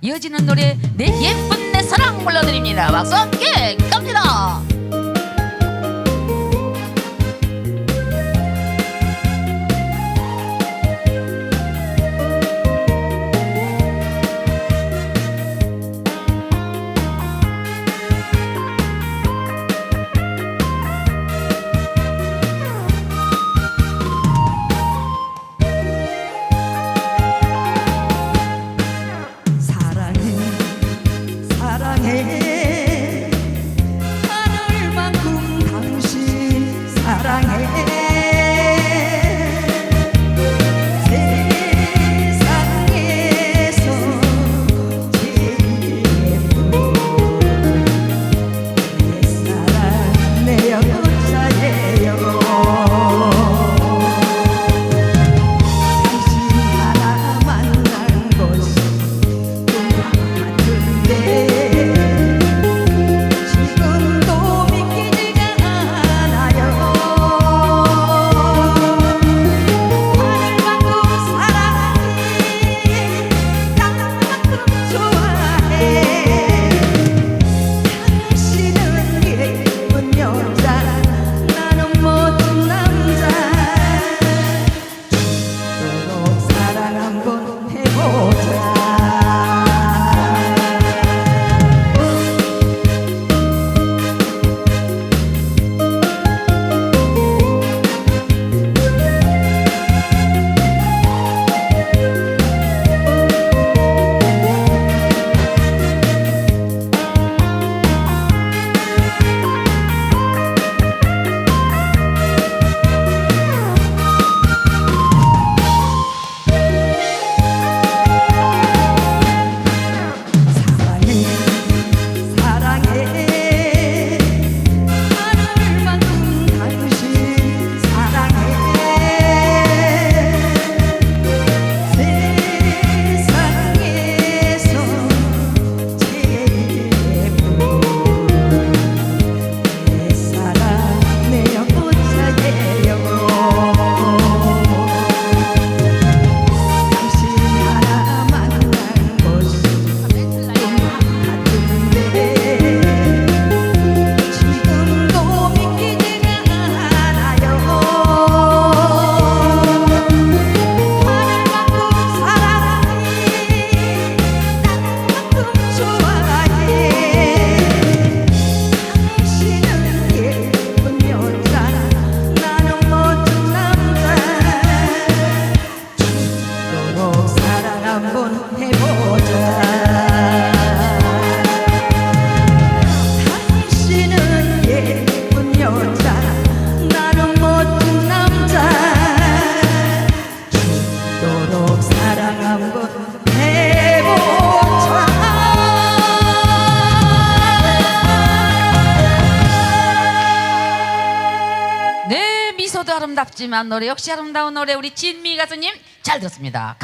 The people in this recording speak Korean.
이어지는 노래 내 예쁜 내 사랑 불러드립니다. 박수 함께 갑니다. 가사도 아름답지만 노래 역시 아름다운 노래 우리 진미 가수님 잘 들었습니다.